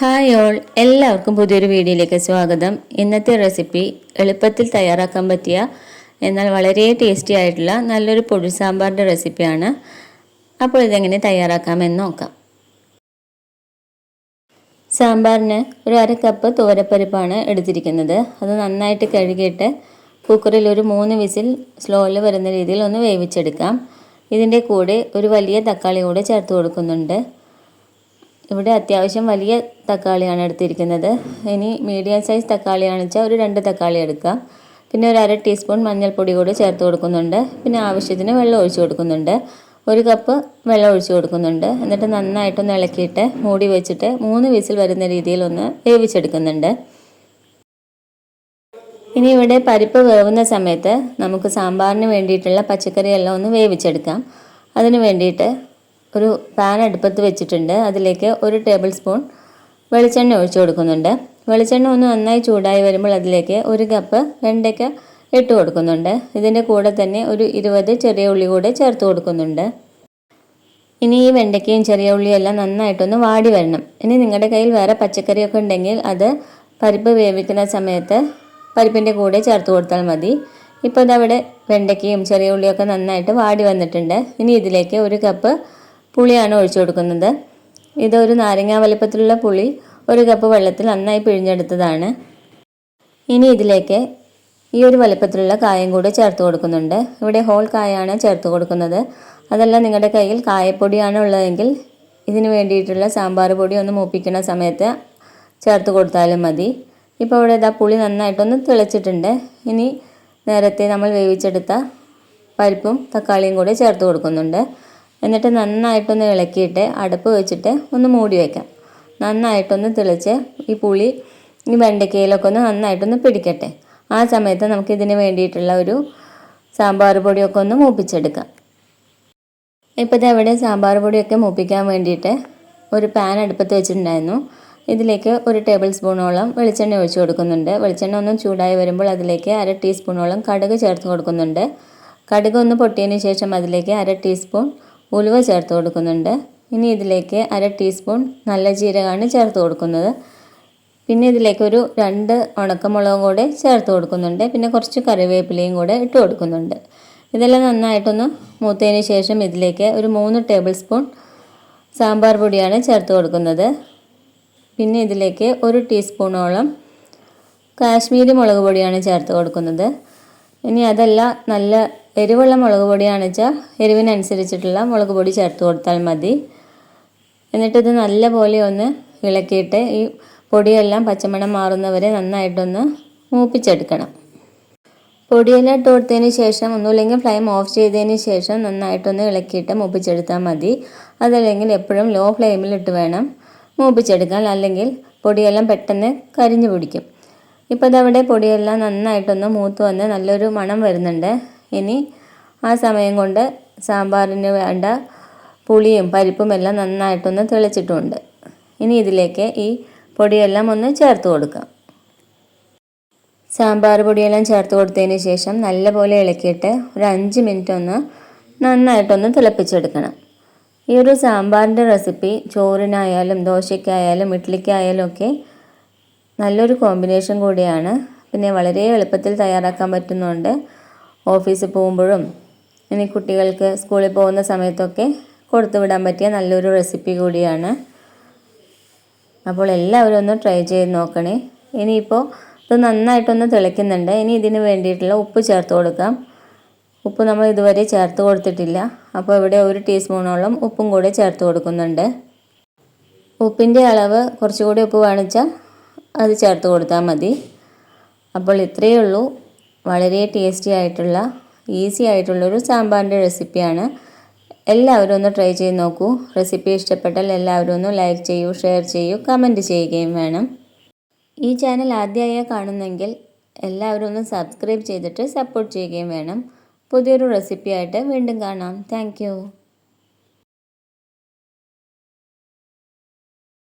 Hi all എല്ലാവർക്കും പുതിയൊരു വീഡിയോയിലേക്ക് സ്വാഗതം. ഇന്നത്തെ റെസിപ്പി എളുപ്പത്തിൽ തയ്യാറാക്കാൻ പറ്റിയ എന്നാൽ വളരെ ടേസ്റ്റി ആയിട്ടുള്ള നല്ലൊരു പൊടി സാമ്പാറിന്റെ റെസിപ്പിയാണ് അപ്പോൾ ഇതെങ്ങനെ തയ്യാറാക്കാമെന്ന് നോക്കാം. സാമ്പാറിന് ഒരു അര കപ്പ് തോരപ്പരിപ്പാണ് എടുത്തിരിക്കുന്നത്. അത് നന്നായിട്ട് കഴുകിയിട്ട് കുക്കറിൽ ഒരു മൂന്ന് വിസിൽ സ്ലോയിൽ വരുന്ന രീതിയിൽ ഒന്ന് വേവിച്ചെടുക്കാം. ഇതിന്റെ കൂടെ ഒരു വലിയ തക്കാളി കൂടെ ചേർത്ത് കൊടുക്കുന്നുണ്ട്. ഇവിടെ അത്യാവശ്യം വലിയ തക്കാളിയാണ് എടുത്തിരിക്കുന്നത്. ഇനി മീഡിയം സൈസ് തക്കാളിയാണെന്ന് വെച്ചാൽ ഒരു രണ്ട് തക്കാളി എടുക്കുക പിന്നെ ഒരു അര ടീസ്പൂൺ മഞ്ഞൾപ്പൊടി കൂടി ചേർത്ത് കൊടുക്കുന്നുണ്ട്. പിന്നെ ആവശ്യത്തിന് വെള്ളം ഒഴിച്ചു കൊടുക്കുന്നുണ്ട്. ഒരു കപ്പ് വെള്ളം ഒഴിച്ചു കൊടുക്കുന്നുണ്ട്. എന്നിട്ട് നന്നായിട്ടൊന്ന് ഇളക്കിയിട്ട് മൂടി വെച്ചിട്ട് മൂന്ന് വിസിൽ വരുന്ന രീതിയിൽ ഒന്ന് വേവിച്ചെടുക്കുന്നുണ്ട്. ഇനി ഇവിടെ പരിപ്പ് വേവുന്ന സമയത്ത് നമുക്ക് സാമ്പാറിന് വേണ്ടിയിട്ടുള്ള പച്ചക്കറിയെല്ലാം ഒന്ന് വേവിച്ചെടുക്കാം. അതിന് വേണ്ടിയിട്ട് ഒരു പാൻ അടുപ്പത്ത് വെച്ചിട്ടുണ്ട്. അതിലേക്ക് ഒരു ടേബിൾ സ്പൂൺ വെളിച്ചെണ്ണ ഒഴിച്ചു കൊടുക്കുന്നുണ്ട്. വെളിച്ചെണ്ണ ഒന്ന് നന്നായി ചൂടായി വരുമ്പോൾ അതിലേക്ക് ഒരു കപ്പ് വെണ്ടയ്ക്ക ഇട്ട് കൊടുക്കുന്നുണ്ട്. ഇതിന്റെ കൂടെ തന്നെ ഒരു ഇരുപത് ചെറിയ ഉള്ളി കൂടെ ചേർത്ത് കൊടുക്കുന്നുണ്ട്. ഇനി ഈ വെണ്ടയ്ക്കയും ചെറിയ ഉള്ളിയും എല്ലാം നന്നായിട്ടൊന്ന് വാടി വരണം. ഇനി നിങ്ങളുടെ കയ്യിൽ വേറെ പച്ചക്കറിയൊക്കെ ഉണ്ടെങ്കിൽ അത് പരിപ്പ് വേവിക്കുന്ന സമയത്ത് പരിപ്പിന്റെ കൂടെ ചേർത്ത് കൊടുത്താൽ മതി. ഇപ്പോൾ ഇതവിടെ വെണ്ടയ്ക്കയും ചെറിയ ഉള്ളിയൊക്കെ നന്നായിട്ട് വാടി വന്നിട്ടുണ്ട്. ഇനി ഇതിലേക്ക് ഒരു കപ്പ് പുളിയാണ് ഒഴിച്ചു കൊടുക്കുന്നത്. ഇതൊരു നാരങ്ങ വലുപ്പത്തിലുള്ള പുളി ഒരു കപ്പ് വെള്ളത്തിൽ നന്നായി പിഴിഞ്ഞെടുത്തതാണ്. ഇനി ഇതിലേക്ക് ഈ ഒരു വലുപ്പത്തിലുള്ള കായം കൂടെ ചേർത്ത് കൊടുക്കുന്നുണ്ട്. ഇവിടെ ഹോൾ കായാണ് ചേർത്ത് കൊടുക്കുന്നത്. അതല്ല നിങ്ങളുടെ കയ്യിൽ കായപ്പൊടിയാണ് ഉള്ളതെങ്കിൽ ഇതിന് വേണ്ടിയിട്ടുള്ള സാമ്പാർ പൊടി ഒന്ന് മൂപ്പിക്കുന്ന സമയത്ത് ചേർത്ത് കൊടുത്താലും മതി. ഇപ്പോൾ ഇവിടെ ഇതാ പുളി നന്നായിട്ടൊന്ന് തിളച്ചിട്ടുണ്ട്. ഇനി നേരത്തെ നമ്മൾ വേവിച്ചെടുത്ത പരിപ്പും തക്കാളിയും കൂടെ ചേർത്ത് കൊടുക്കുന്നുണ്ട്. എന്നിട്ട് നന്നായിട്ടൊന്ന് ഇളക്കിയിട്ട് അടുപ്പ് വെച്ചിട്ട് ഒന്ന് മൂടി വയ്ക്കാം നന്നായിട്ടൊന്ന് തിളച്ച് ഈ പുളി ഈ വെണ്ടയ്ക്കയിലൊക്കെ ഒന്ന് നന്നായിട്ടൊന്ന് പിടിക്കട്ടെ. ആ സമയത്ത് നമുക്ക് ഇതിന് വേണ്ടിയിട്ടുള്ള ഒരു സാമ്പാർ പൊടിയൊക്കെ ഒന്ന് മൂപ്പിച്ചെടുക്കാം. ഇപ്പോൾ അവിടെ സാമ്പാർ പൊടിയൊക്കെ മൂപ്പിക്കാൻ വേണ്ടിയിട്ട് ഒരു പാൻ അടുപ്പത്ത് വെച്ചിട്ടുണ്ടായിരുന്നു. ഇതിലേക്ക് ഒരു ടേബിൾ സ്പൂണോളം വെളിച്ചെണ്ണ ഒഴിച്ചു കൊടുക്കുന്നുണ്ട്. വെളിച്ചെണ്ണ ഒന്ന് ചൂടായി വരുമ്പോൾ അതിലേക്ക് അര ടീസ്പൂണോളം കടുക് ചേർത്ത് കൊടുക്കുന്നുണ്ട്. കടുക് ഒന്ന് പൊട്ടിയതിന് ശേഷം അതിലേക്ക് അര ടീസ്പൂൺ ഉലുവ ചേർത്ത് കൊടുക്കുന്നുണ്ട്. ഇനി ഇതിലേക്ക് അര ടീസ്പൂൺ നല്ല ജീരകമാണ് ചേർത്ത് കൊടുക്കുന്നത്. പിന്നെ ഇതിലേക്ക് ഒരു രണ്ട് ഉണക്കമുളകും കൂടെ ചേർത്ത് കൊടുക്കുന്നുണ്ട്. പിന്നെ കുറച്ച് കറിവേപ്പിലയും കൂടെ ഇട്ട് കൊടുക്കുന്നുണ്ട്. ഇതെല്ലാം നന്നായിട്ടൊന്ന് മൂത്തതിന് ശേഷം ഇതിലേക്ക് ഒരു മൂന്ന് ടേബിൾ സ്പൂൺ സാമ്പാർ പൊടിയാണ് ചേർത്ത് കൊടുക്കുന്നത്. പിന്നെ ഇതിലേക്ക് ഒരു ടീസ്പൂണോളം കാശ്മീരി മുളക് പൊടിയാണ് ചേർത്ത് കൊടുക്കുന്നത്. ഇനി അതെല്ലാം നല്ല എരിവുള്ള മുളക് പൊടിയാണെന്ന് വെച്ചാൽ എരിവിനനുസരിച്ചിട്ടുള്ള മുളക് പൊടി ചേർത്ത് കൊടുത്താൽ മതി. എന്നിട്ടിത് നല്ല പോലെ ഒന്ന് ഇളക്കിയിട്ട് ഈ പൊടിയെല്ലാം പച്ചമണം മാറുന്നവരെ നന്നായിട്ടൊന്ന് മൂപ്പിച്ചെടുക്കണം. പൊടിയെല്ലാം ഇട്ട് കൊടുത്തതിന് ശേഷം ഒന്നുമില്ലെങ്കിൽ ഫ്ലെയിം ഓഫ് ചെയ്തതിന് ശേഷം നന്നായിട്ടൊന്ന് ഇളക്കിയിട്ട് മൂപ്പിച്ചെടുത്താൽ മതി. അതല്ലെങ്കിൽ എപ്പോഴും ലോ ഫ്ലെയിമിൽ ഇട്ട് വേണം മൂപ്പിച്ചെടുക്കാൻ. അല്ലെങ്കിൽ പൊടിയെല്ലാം പെട്ടെന്ന് കരിഞ്ഞു പിടിക്കും. ഇപ്പോൾ ഇതവിടെ പൊടിയെല്ലാം നന്നായിട്ടൊന്ന് മൂത്ത് വന്ന് നല്ലൊരു മണം വരുന്നുണ്ട്. ഇനി ആ സമയം കൊണ്ട് സാമ്പാറിന് വേണ്ട പുളിയും പരിപ്പും എല്ലാം നന്നായിട്ടൊന്ന് തെളിച്ചിട്ടുണ്ട്. ഇനി ഇതിലേക്ക് ഈ പൊടിയെല്ലാം ഒന്ന് ചേർത്ത് കൊടുക്കാം. സാമ്പാർ പൊടിയെല്ലാം ചേർത്ത് കൊടുത്തതിന് ശേഷം നല്ലപോലെ ഇളക്കിയിട്ട് ഒരു അഞ്ച് മിനിറ്റ് ഒന്ന് നന്നായിട്ടൊന്ന് തിളപ്പിച്ചെടുക്കണം. ഈ ഒരു സാമ്പാറിന്റെ റെസിപ്പി ചോറിനായാലും ദോശയ്ക്കായാലും ഇഡ്ഡലിക്കായാലും ഒക്കെ നല്ലൊരു കോമ്പിനേഷൻ കൂടിയാണ്. പിന്നെ വളരെ എളുപ്പത്തിൽ തയ്യാറാക്കാൻ പറ്റുന്നുണ്ട്. ഓഫീസിൽ പോകുമ്പോഴും ഇനി കുട്ടികൾക്ക് സ്കൂളിൽ പോകുന്ന സമയത്തൊക്കെ കൊടുത്തു വിടാൻ പറ്റിയ നല്ലൊരു റെസിപ്പി കൂടിയാണ്. അപ്പോൾ എല്ലാവരും ഒന്ന് ട്രൈ ചെയ്ത് നോക്കണേ. ഇനിയിപ്പോൾ ഇത് നന്നായിട്ടൊന്ന് തിളയ്ക്കുന്നുണ്ട്. ഇനി ഇതിന് വേണ്ടിയിട്ടുള്ള ഉപ്പ് ചേർത്ത് കൊടുക്കാം. ഉപ്പ് നമ്മൾ ഇതുവരെ ചേർത്ത് കൊടുത്തിട്ടില്ല. അപ്പോൾ ഇവിടെ ഒരു ടീസ്പൂണോളം ഉപ്പും കൂടെ ചേർത്ത് കൊടുക്കുന്നുണ്ട്. ഉപ്പിന്റെ അളവ് കുറച്ചുകൂടി ഉപ്പ് വേണിച്ചാൽ അത് ചേർത്ത് കൊടുത്താൽ മതി. അപ്പോൾ ഇത്രയേ ഉള്ളൂ. വളരെ ടേസ്റ്റി ആയിട്ടുള്ള ഈസി ആയിട്ടുള്ളൊരു സാമ്പാറിന്റെ റെസിപ്പിയാണ് എല്ലാവരും ഒന്ന് ട്രൈ ചെയ്ത് നോക്കൂ. റെസിപ്പി ഇഷ്ടപ്പെട്ടാൽ എല്ലാവരും ഒന്ന് ലൈക്ക് ചെയ്യൂ ഷെയർ ചെയ്യൂ കമന്റ് ചെയ്യുകയും വേണം. ഈ ചാനൽ ആദ്യമായി കാണുന്നെങ്കിൽ എല്ലാവരും ഒന്ന് സബ്സ്ക്രൈബ് ചെയ്തിട്ട് സപ്പോർട്ട് ചെയ്യുകയും വേണം. പുതിയൊരു റെസിപ്പിയായിട്ട് വീണ്ടും കാണാം. താങ്ക്